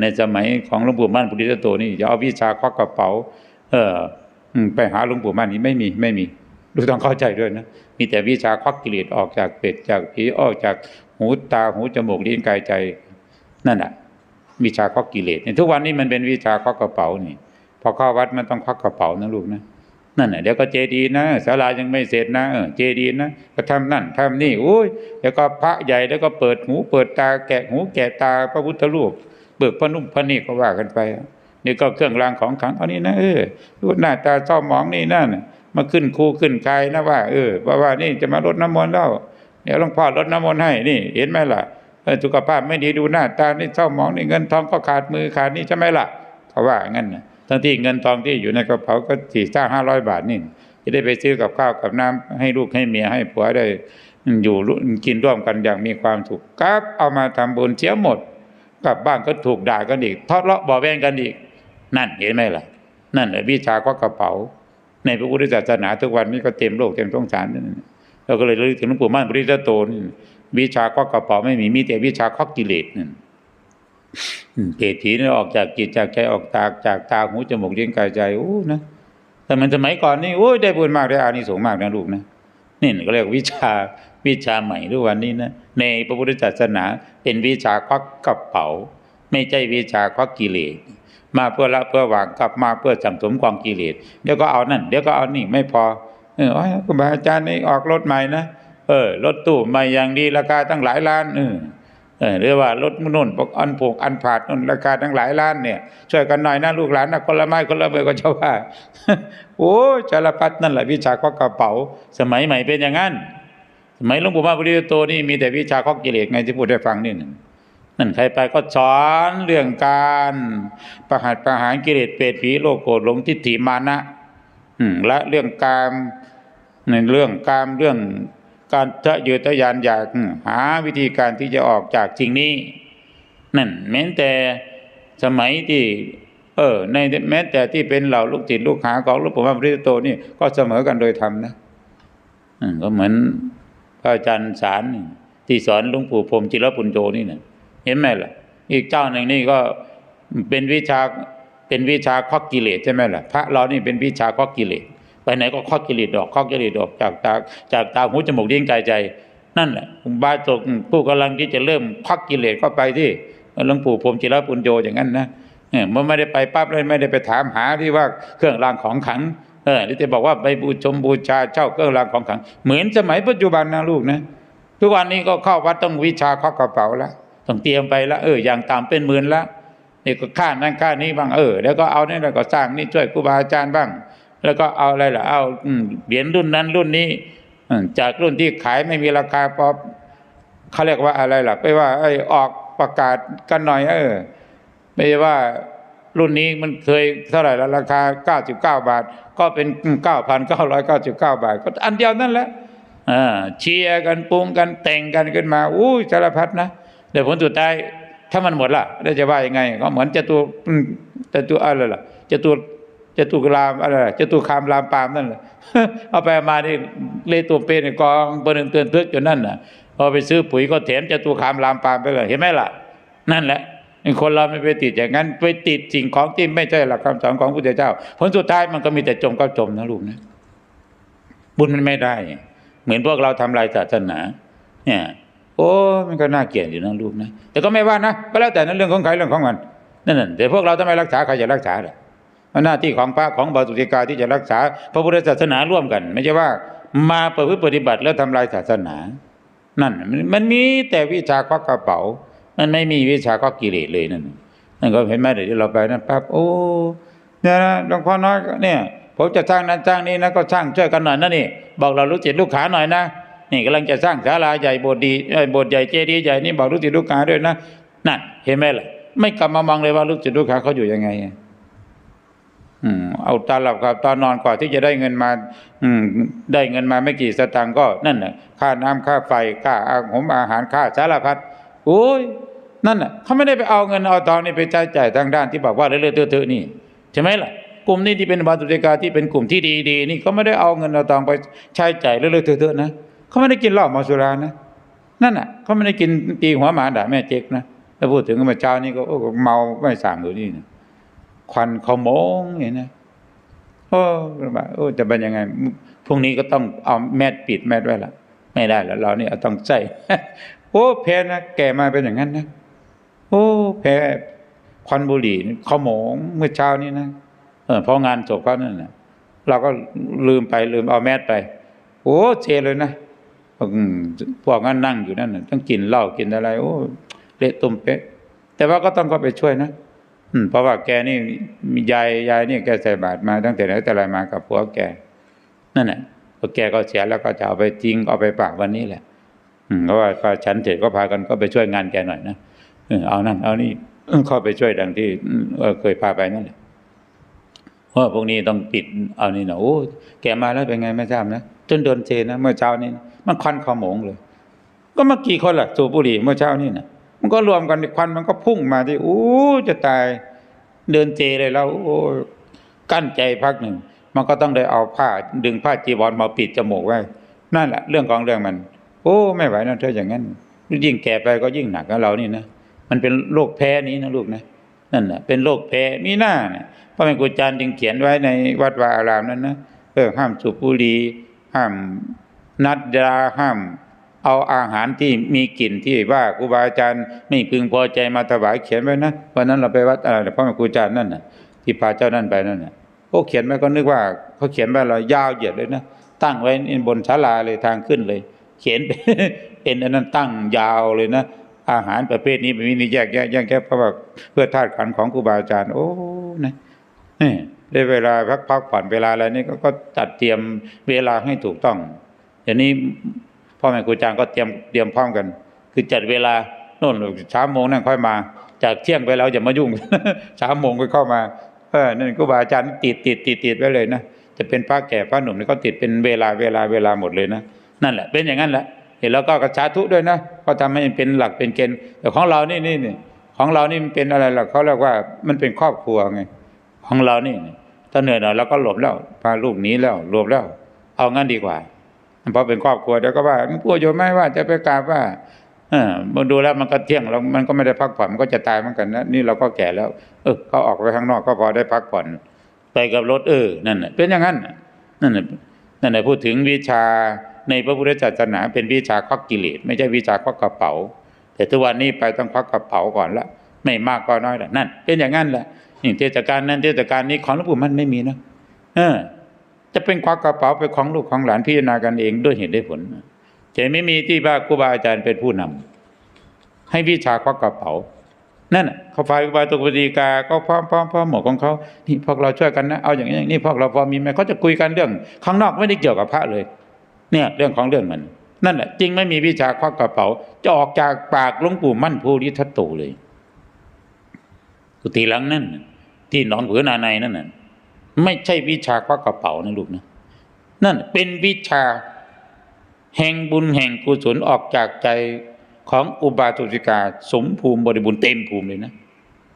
ในสมัยของหลวงปู่มั่นปุริตโตนี่จะเอาวิชาควักกระเป๋า เออไปหาหลวงปู่มั่นนี่ไม่มีไม่มีดูต้องเข้าใจด้วยนะมีแต่วิชาควักกิเลสออกจากเป็ดจากผีออกจากหูตาหูจมูกลิ้นกายใจนั่นแหะวิชาควักกิเลสเนี่ยทุกวันนี้มันเป็นวิชาควักกระเป๋านี่พอเข้าวัดมันต้องควักกระเป๋านะลูกนะนั่นแหะเดี๋ยวก็เจดีนะศาลายังไม่เสร็จนะเจดีนะก็ทำนั่นทำนี่โอ้ยแล้วก็พระใหญ่แล้วก็เปิดหูเปิดตาแกะหูแกะตาพระพุทธรูป เบิกพระนุ่มพระนี่ก็ว่ากันไป นี่ก็เครื่องรางของขลังเอานี่นะเออดูหน้าตาเศร้าหมองนี่นั่นมาขึ้นครูขึ้นกายนะว่า เออว่าว่านี่จะมารดน้ำมนต์แล้วเดี๋ยวหลวงพ่อรดน้ำมนต์ให้นี่ เห็นไหมล่ะเออสุขภาพไม่ดีดูหน้าตานี่เศร้าหมองนี่เงินทองก็ขาดมือขาดนี่ใช่ไหมล่ะเขาว่างั้นนะทั้งที่เงินทองที่อยู่ในกระเป๋าก็สี่ห้าห้าร้อยบาทนี่จะได้ไปซื้อกับข้าวกับน้ำให้ลูกให้เมียให้ผัวได้อยู่กินร่วมกันอย่างมีความสุขครับเอามาทำบุญเสียหมด กลับบ้านก็ถูกด่ากันอีกทอดเลาะบ่อแวงกันอีก นั่นเห็นไหมล่ะ นั่นแหละวิชาควักกระเป๋า ในพระพุทธศาสนาทุกวันนี้ก็เต็มโลกเต็มสงสารนั่นเราก็เลยระลึกถึงหลวงปู่มั่นปริจโตนวิชาควักกระเป๋าไม่มีมีแต่วิชาควักกิเลสนั่นอืมเกตถีนี่ออกจากจิตจากใจออกจากจากตาหูจมูกลิ้นกายใจโอ้นะแต่มันสมัยก่อนนี่โอ้ยได้บุญมากได้อานิสงส์มากนะลูกนะ นี่ก็เรียกวิชาวิชาใหม่ทุกวันนี้นะในพระพุทธศาสนาเป็นวิชาควักกระเป๋า ไม่ใช่วิชาควักกิเลสมาเพื่อละเพื่อวางกลับมาเพื่อสังสมกองกิเลสเดี๋ยวก็เอานั่นเดี๋ยวก็เอานี่ไม่พอเออครูบาอาจารย์นี่ออกรถใหม่นะเออรถตู้ใหม่อย่างดีราคาตั้งหลายล้านเออ หรือว่ารถนุ่นปกอันผูกอันผาดนุ่นราคาตั้งหลายล้านเนี่ย ช่วยกันหน่อยนะลูกหลานนะคนละไม้คนละมือก็เจ้าว่า โอ้ยสารพัดนั่นแหละวิชาควักกระเป๋า สมัยใหม่เป็นอย่างนั้นสมัยหลวงปู่มาปริโตนี่มีแต่วิชาควักกิเลสไงที่พูดให้ฟังนี่นั่นนั่นใครไปก็สอนเรื่องการประหัตประหารกิเลสเปรตผีโลกโกรธหลงทิฏฐิมานะ อืมและเรื่องการในเรื่องการเรื่อง การทะเยอทะยานอยากหาวิธีการที่จะออกจากสิ่งนี้ นั่นแม้แต่สมัยที่ เออในแม้แต่ที่เป็นเหล่าลูกศิษย์ลูกหาของหลวงปู่พระพุทธโตนี่ก็เสมอกันโดยธรรมนะอก็เหมือนพระอาจารย์สารที่สอนหลวงปู่พรมจิรปุญโจนี่นะเห็นไหมล่ะ อีกเจ้าหนึ่งนี่ก็เป็นวิชาเป็นวิชาควักกิเลสใช่ไหมล่ะพระเรานี่เป็นวิชาควักกิเลส ไปไหนก็ควักกิเลสออกควักกิเลสออกจากตาจากตาหูจมูกลิ้นกายใจ นั่นแหละบาตกผู้กำลังที่จะเริ่มควักกิเลสเข้าไปที่หลวงปู่พรมจิรปุญโยอย่างนั้นนะเออมันไม่ได้ไปปั๊บเลยไม่ได้ไปถามหาที่ว่าเครื่องรางของขังเออหรือจะบอกว่าไปบูชมบูชาเช่าเครื่องรางของขัง เหมือนสมัยปัจจุบันนะลูกนะทุกวันนี้ก็เข้าวัดต้องวิชาควักระเป๋าล้วต้องเตรียมไปละเอออย่างต่ำเป็นหมื่นละนี่ก็ค่านั่นค่านี้บ้างเออ แล้วก็เอาเนี่แล้วก็สร้างนี่ช่วยครูบาอาจารย์บ้าง แล้วก็เอาอะไรล่ะเอาเหรียญรุ่นนั้นรุ่นนี้จากรุ่นที่ขายไม่มีราคาพอเขาเรียกว่าอะไรล่ะไปว่าไอ้ออกประกาศกันหน่อย เออ ไม่ว่ารุ่นนี้มันเคยเท่าไหร่ละราคา 99 บาท ก็เป็น 9,999 บาท ก็อันเดียวนั่นแหละอ่าเชียร์กันปรุงกันแต่งกันขึ้นมาอู้ยสารพัดนะแต่ผลสุดท้ายถ้ามันหมดล่ะแล้วจะว่ายังไง ก็เหมือนจะตุอืมจตุอะไรล่ะจะตุ จตุรามอะไรจตุคามรามปามนั่นแหละเอาไปมานี่เลยตัวเป็นกองเบอร์หนึ่งเตือนทึกอยู่นั่นน่ะพอไปซื้อปุ๋ยก็แถมจตุคามรามปามไปเลยเห็นไหมล่ะ นั่นแหละคนเราไม่ไปติดอย่างนั้นไปติดสิ่งของที่ไม่ใช่หลักคำสอนของพระพุทธเจ้า ผลสุดท้ายมันก็มีแต่จมก็จมนะลูกนะบุญมันไม่ได้ เหมือนพวกเราทำลายศาสนา เนี่ย โอ้มันก็น่าเกลียดอยู่นะลูกนะแต่ก็ไม่ว่านะก็แล้วแต่นั้นเรื่องของใครเรื่องของมันนั่นน่ะแต่พวกเราทำไมรักษาใครจะรักษาล่ะ หน้าที่ของพระของบาสุติกาที่จะรักษาพระพุทธศาสนาร่วมกัน ไม่ใช่ว่ามาประพฤติปฏิบัติแล้วทำลายศาสนา นั่นมันมีแต่วิชาควักระเป๋า มันไม่มีวิชาควักกิเลสเลยนั่นนั่นก็เห็นไหมเดี๋ยวเราไปนั่นปั๊บโอ้เนี่ยนะหลวงพ่อน้อยเนี่ยผมจะสร้างนั้นสร้างนี้นะก็สร้างช่วยกันหน่อยนะนี่ บอกเราลูกศิษย์ลูกขาหน่อยนะนี่กำลังจะสร้างศาลาใหญ่โบสถ์ดีโบสถ์ใหญ่เจดีย์ใหญ่นี่บอกลูกศิษย์ลูกขาด้วยนะนั่นเห็นไหมล่ะไม่กลับมามองเลยว่าลูกศิษย์ลูกขาเขาอยู่ยังไง เอาตาหลับกับตอนนอนกว่าที่จะได้เงินมา อืได้เงินมาไม่กี่สตางค์ก็นั่นน่ะค่าน้ำค่าไฟค่าอาหารอาหารค่าสารพัดโอ้ยนั่นน่ะเขาไม่ได้ไปเอาเงินเอาทองนี่ไปใช้จ่ายทางด้านที่บอกว่าเรื่อยๆเถอะๆนี่ใช่ไหมล่ะกลุ่มนี้ที่เป็นบาตุติกาที่เป็นกลุ่มที่ดีๆนี่เขาไม่ได้เอาเงินเอาทองไปใช้จ่ายเรื่อยๆเถอะๆนะเขาไม่ได้กินเหล้ามาสุรานะนั่นน่ะเขาไม่ได้กินตีหัวหมาด่าแม่เจ๊กนะเอถ้าพูดถึงเมื่อเช้านี้ก็เมาไม่สางอยู่นี่นะ ควันขโมงเห็นนะโอ้ลำบาโอ้จะเป็นยังไงพรุ่งนี้ก็ต้องเอาแมสปิดแมสไว้ละไม่ได้แล้วเราเนี่ยต้องใส่โอ้แพ้นะแกมาเป็นอย่างนั้นนะโอ้แพ้ควันบุหรี่ขโมงเมื่อเช้านี้นะเออพราะงานจบก็นั่นนะเราก็ลืมไปลืมเอาแมสไป โอ้เจเลยนะพวกนั้นนั่งอยู่นั่นนะต้องกินเหล้ากินอะไร โอ้เละตุ่มเป๊ะแต่ว่าก็ต้องเข้าไปช่วยนะ เพราะว่าแกนี่ยายยายนี่แกใส่บาตรมาตั้งแต่ไหนแต่ไรมากับผัวแก นั่นแหละพอแกก็เสียแล้วก็จะเอาไปทิ้งเอาไปปากวันนี้แหละ อืมเพราะว่าพอฉันเสร็จก็พากันก็ไปช่วยงานแกหน่อยนะเออเอานั่น เอานี่เข้าไปช่วยดังที่เคยพาไปนั่นแหละเพราะว่าพวกนี้ต้องปิดเอานี่นะโอ้แกมาแล้วเป็นไงไม่ทราบนะจนโดนเจนะเมื่อเช้านี้มันควันขโมงเลย ก็เมื่อกี่คนล่ะสูบบุหรี่เมื่อเช้านี่นะ มันก็รวมกันควันมันก็พุ่งมาที่โอ้จะตายเดินเจเลยแล้วโอ้กั้นใจพักหนึ่ง มันก็ต้องได้เอาผ้าดึงผ้าจีวรมาปิดจมูกไว้นั่นแหละเรื่องของเรื่องมัน โอ้ไม่ไหวนะเธออย่างนั้นยิ่งแก่ไปก็ยิ่งหนักกับเรานี่นะมันเป็นโรคแพ้นี้นะลูกนะนั่นแหละเป็นโรคแพ้มีหน้าเนี่ยพระแม่ครูอาจารย์จึงเขียนไว้ในวัดวาอารามนั้นนะเออห้ามสูบบุหรี่ห้ามนัดยาห้าม เอาอาหารที่มีกลิ่นที่ว่าครูบาอาจารย์ไม่พึงพอใจมาถวายเขียนไว้นะวันนั้นเราไปวัดอะไรพระแม่ครูอาจารย์นั่นน่ะที่พาเจ้านั่นไปนั่นน่ะเขาเขียนไว้ก็นึกว่าเขาเขียนไว้เรายาวเหยียดเลยนะตั้งไว้บนศาลาเลยทางขึ้นเลย เขียนเป็นนอันนั้นตั้งยาวเลยนะอาหารประเภทนี้ม่มีแยกแยะแยกแยะเพราะว่าเพื่อธาตุขันของครูบาอาจารย์ โอ้นะนี่ได้เวลาพักพักผ่อนเวลาอะไรนี่ก็ก็จัดเตรียมเวลาให้ถูกต้องเดี๋ยวนี้ พ่อแม่ครูอาจารย์ก็เตรียมเตรียมพร้อมกัน คือจัดเวลาโน่นสามโมงนั่นค่อยมา จากเที่ยงไปแล้วอย่ามายุ่งสามโมงก็เข้ามาเออนั่นครูบาอาจารย์ติดติดติดติดไว้เลยนะจะเป็นพระแก่พระหนุ่มนี่ก็ติดเป็นเวลาเวลาเวลาหมดเลยนะนั่นแหละ เป็นอย่างนั้นแหละเห็นแล้วก็กระชาทุด้วยนะก็ทำให้เป็นหลักเป็นเกณฑ์แต่ของเรานี่นี่นี่ของเรานี่มันเป็นอะไรล่ะเขาเรียกว่ามันเป็นครอบครัวไง ของเรานี่นี่ถ้าเหนื่อยหน่อยเราก็หลบแล้วพาลูกหนีแล้วหลบแล้ว เอางั้นดีกว่า เพราะเป็นครอบครัวเดี๋ยวก็ว่าพูดโยมไม่ว่าจะไปกราบว่าเออมันดูแล้วมันก็เที่ยงแล้วมันก็ไม่ได้พักผ่อนมันก็จะตายเหมือนกันนะนี่เราก็แก่แล้ว เออเขาออกไปข้างนอกก็พอได้พักผ่อน ไปกับรถเออนั่นเป็นอย่างนั้นนั่นน่ะนั่นน่ะพูดถึงวิชาในพระพุทธศาสนาเป็นวิชาควักกิเลสไม่ใช่วิชาควักกระเป๋า แต่ทุกวันนี้ไปต้องควักกระเป๋าก่อนละไม่มากก็น้อยละนั่น เป็นอย่างนั้นแหละนี่เทศกาลนั้นเทศกาลนี้ของหลวงปู่มันไม่มีนะเออ จะเป็นควักกระเป๋าเป็นของลูกของหลานพิจารณากันเองด้วยเหตุด้วยผลจะไม่มีที่ว่าครูบาอาจารย์เป็นผู้นำให้วิชาควักกระเป๋า นั่นเขาฝ่ายอุบาตุปฏิกาก็พร้อมพร้อมพร้อมหมดของเขานี่พวกเราช่วยกันนะเอาอย่างนี้นี้พวกเราพอมีไหมเขาจะคุยกันเรื่อง ข้างนอกไม่ได้เกี่ยวกับพระเลย เนี่ยเรื่องของเรื่องมัน นั่นแหละจริงไม่มีวิชาควักกระเป๋า จะออกจากปากหลวงปู่มั่นภูริทัตโตเลยกุฏิหลังนั่นที่หนองผือนาในนั่นน่ะ ไม่ใช่วิชาควักกระเป๋านะลูกนะ นั่นเป็นวิชาแห่งบุญแห่งกุศลออกจากใจของอุบาสกา สมภูมิบริบูรณ์เต็มภูมิเลยนะ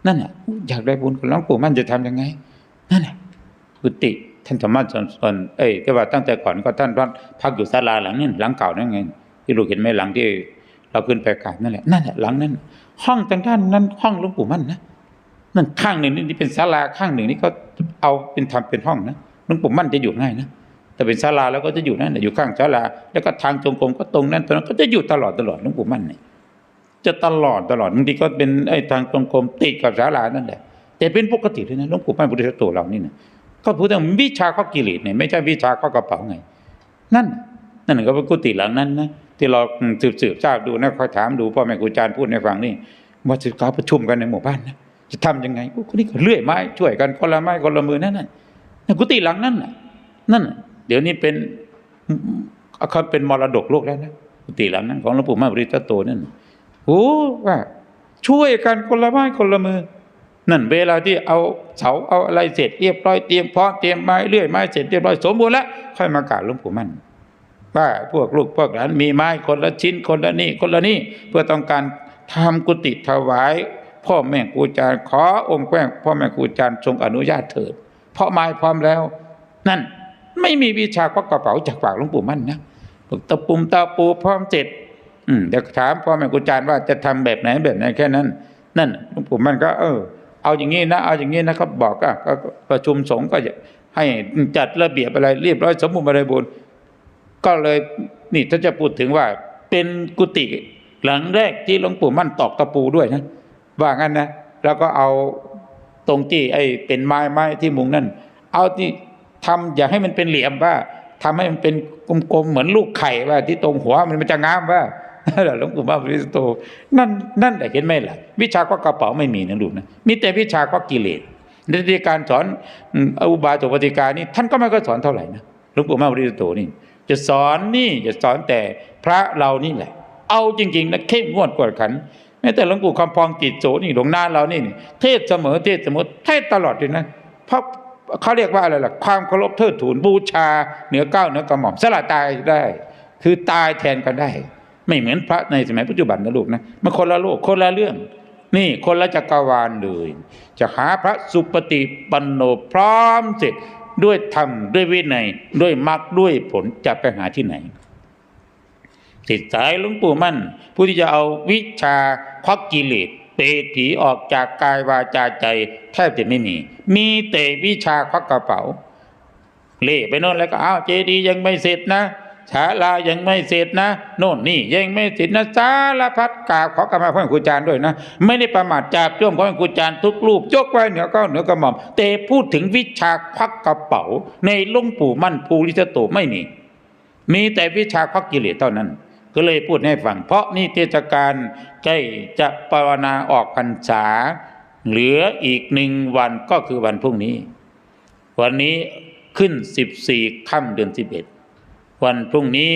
นั่นน่ะอยากได้บุญกับหลวงปู่มั่นจะทำยังไง นั่นน่ะกุฏิท่านธรรมะสอนสอนเอ้ยแต่ว่าตั้งแต่ก่อนก็ท่านพักอยู่ศาลาหลังนี้หลังเก่านั่นไงที่ลูกเห็นไหมหลังที่เราขึ้นไปกราบนั่นแหละนั่นแหละหลังนั้น ห้องทางด้านนั้นห้องหลวงปู่มั่นนะ นั่นข้างหนึ่งนี่เป็นศาลาข้างหนึ่งนี่ก็เอาเป็นทำเป็นห้องนะหลวงปู่มั่นจะอยู่ง่ายนะแต่เป็นศาลาแล้วก็จะอยู่นั่นน่อยู่ข้างศาลา แล้วก็ทางจงกรมก็ตรงนั้นตรงนั้นก็จะอยู่ตลอดตลอดหลวงปู่มั่นเนี่ยจะตลอดตลอดบางทีก็เป็นไอ้ทางจงกรมติดกับศาลานั่นแหละแต่เป็นปกติเลยนะหลวงปู่มั่นพุทธโตเรานี่นะก็พูดถึงวิชาข้อกิเลสเนี่ยไม่ใช่วิชาข้อกระเป๋าไง นั่น นั่นก็เป็นกุฏิหลังนั้นนะที่เราสืบสืบทราบดูนะคอยถามดูพ่อแม่ครูอาจารย์พูดในฟังนี่ว่าจะเขาประชุมกันในหมู่บ้านนะ จะทำยังไงคนนี้ก็เลื่อยไม้ช่วยกันคนละไม้คนละมือนั่นน่ะนั่นกุฏิหลังนั้นน่ะนั่นเดี๋ยวนี้เป็นเขาเป็นมรดกโลกแล้วนะกุฏิหลังนั้นของหลวงปู่มาบริตโตนั่นโอ้ว่า ช่วยกันคนละไม้คนละมือ นั่นเวลาที่เอาเสาเอาอะไรเสร็จเรียบร้อยเตรียมพร้อมเตรียมไม้เลื่อยไม้เสร็จเรียบร้อยสมบูรณ์แล้วค่อยมากราบหลวงปู่มั่นว่าพวกลูกพวกหลานมีไม้คนละชิ้นคนละนี่คนละนี่เพื่อต้องการทำกุฏิถวาย พ่อแม่ครูอาจารย์ขอองค์แป้งพ่อแม่ครูอาจารย์ทรงอนุญาตเถิด เพราะไม้พร้อมแล้ว นั่นไม่มีวิชาควักกระเป๋าจากปากหลวงปู่มั่นนะบอกตะปุ่มตะปูพร้อมเสร็จเดี๋ยวถามพ่อแม่ครูอาจารย์ว่าจะทำแบบไหนแบบไหนแค่นั้น นั่นหลวงปู่มั่นก็ เออ เอาอย่างนี้นะ เอาอย่างนี้นะครับบอกก็ประชุมสงฆ์ก็จะให้จัดระเบียบอะไรเรียบร้อยสมบูรณ์บริบูรณ์ก็เลยนี่ถ้าจะพูดถึงว่าเป็นกุฏิหลังแรกที่หลวงปู่มั่นตอกตะปูด้วยนะ ว่างั้นนะแล้วก็เอาตรงที่ไอ้เป็นไม้ไม้ที่มุงนั่น เอาที่ทำอย่าให้มันเป็นเหลี่ยมว่าทำให้มันเป็นกลมๆเหมือนลูกไข่ว่า ที่ตรงหัวมันมันจะงามว่าหลวงปู่มั่นปริสโธนั่นนั่นแหละเห็นไหมล่ะ วิชาก็กระเป๋าไม่มีนะลูกนะมีแต่วิชาก็กิเลสในที่การสอนอุบาสกปฏิการนี่ท่านก็ไม่ก็สอนเท่าไหร่นะหลวงปู่มั่นปริสโธนี่ จะสอนนี่จะสอนแต่พระเรานี่แหละ เอาจริงๆนะเข้มงวดกวดขัน แม้แต่หลวงปู่คำพองจิตโสนี่หลวงนาเรานี่เทศเสมอเทศเสมอเทศตลอดเลยนะเพราะเขาเรียกว่าอะไรล่ะ ความเคารพเทิดทูนบูชา เหนือเก้าวเหนือกระหม่อมสละตายได้ คือตายแทนกันได้ ไม่เหมือนพระในสมัยปัจจุบันนะลูกนะมันคนละโลกคนละเรื่อง นี่คนละจักรวาลเลย จะหาพระสุปฏิปันโนพร้อมเสร็จด้วยธรรมด้วยวินัยด้วยมรรคด้วยผลจะไปหาที่ไหน ติดสายหลวงปู่มั่น ผู้ที่จะเอาวิชาควักกิเลสเปรตผีออกจากกายวาจาใจแทบจะไม่มี มีแต่วิชาควักกระเป๋า เล่ไปโน่นแล้วก็อ้าวเจดีย์ยังไม่เสร็จนะศาลายังไม่เสร็จนะโน่นนี่ยังไม่เสร็จนะสารพัดกราบขอกรรมาพ่อครูอาจารย์ด้วยนะ ไม่ได้ประมาทจับจ้วงพ่อครูอาจารย์ทุกรูปยกไว้เหนือก้าเหนือกระหม่อมแต่พูดถึงวิชาควักกระเป๋า ในลวงปู่มั่นภูริสโตไม่มี มีแต่วิชาควักกิเลสเท่านั้น ก็เลยพูดให้ฟัง เพราะนี่เทศกาลใกล้จะปรณาออกพรรษา เหลืออีกหนึ่งวันก็คือวันพรุ่งนี้ วันนี้ขึ้นสิบสี่ค่ำเดือนสิบเอ็ดวันพรุ่งนี้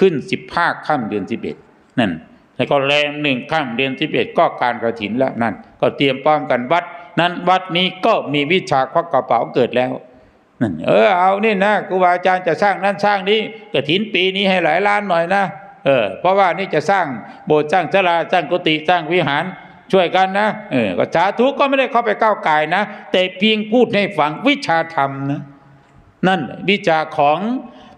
ขึ้นสิบห้าค่ำเดือนสิบเอ็ดนั่น แล้วก็แรมหนึ่งค่ำเดือนสิบเอ็ดก็การกระถินแล้วนั่น ก็เตรียมพร้อมกันวัด นั้นวัดนี้ก็มีวิชาควักกระเป๋าเกิดแล้วนั่นเออเอานี่นะครูบาอาจารย์จะสร้างนั้นสร้างนี้กระถินปีนี้ให้หลายล้านหน่อยนะ เออเพราะว่านี่จะสร้างโบสถ์สร้างศาลาสร้างกุฏิสร้างวิหารช่วยกันนะเออก็สาธุก็ไม่ได้เข้าไปก้าวไก่นะ แต่เพียงพูดให้ฟังวิชาธรรมนะนั่นวิชาของ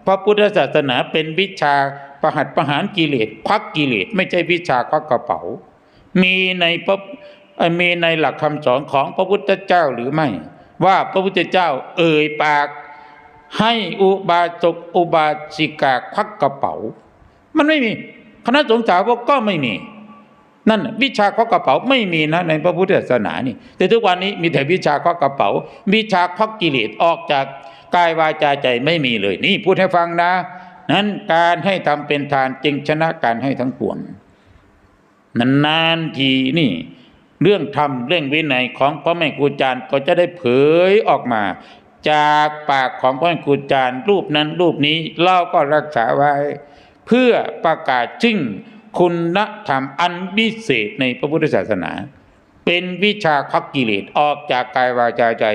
พระพุทธศาสนาเป็นวิชาประหัตประหารกิเลสควักกิเลสไม่ใช่วิชาควักกระเป๋า มีในพระมีในหลักคำสอนของพระพุทธเจ้าหรือไม่ ว่าพระพุทธเจ้าเอ่ยปาก ให้อุบาสกอุบาสิกาควักกระเป๋า มันไม่มี คณะสงฆ์สาวกก็ไม่มี นั่นวิชาควักกระเป๋าไม่มีนะในพระพุทธศาสนานี่ แต่ทุกวันนี้มีแต่วิชาควักกระเป๋า วิชาควักกิเลสออกจากกายวาจาใจไม่มีเลย นี่พูดให้ฟังนะ นั้นการให้ทำเป็นทานจึงชนะการให้ทั้งปวงนานๆทีนี่เรื่องธรรมเรื่องวินัยของพ่อแม่ครูอาจารย์ก็จะได้เผยออกมา จากปากของพ่อแม่ครูอาจารย์รูปนั้นรูปนี้เราก็รักษาไว้ เพื่อประกาศจึงคุณธรรมอันวิเศษในพระพุทธศาสนา เป็นวิชาพักกิเลสออกจากกายวาจาใจ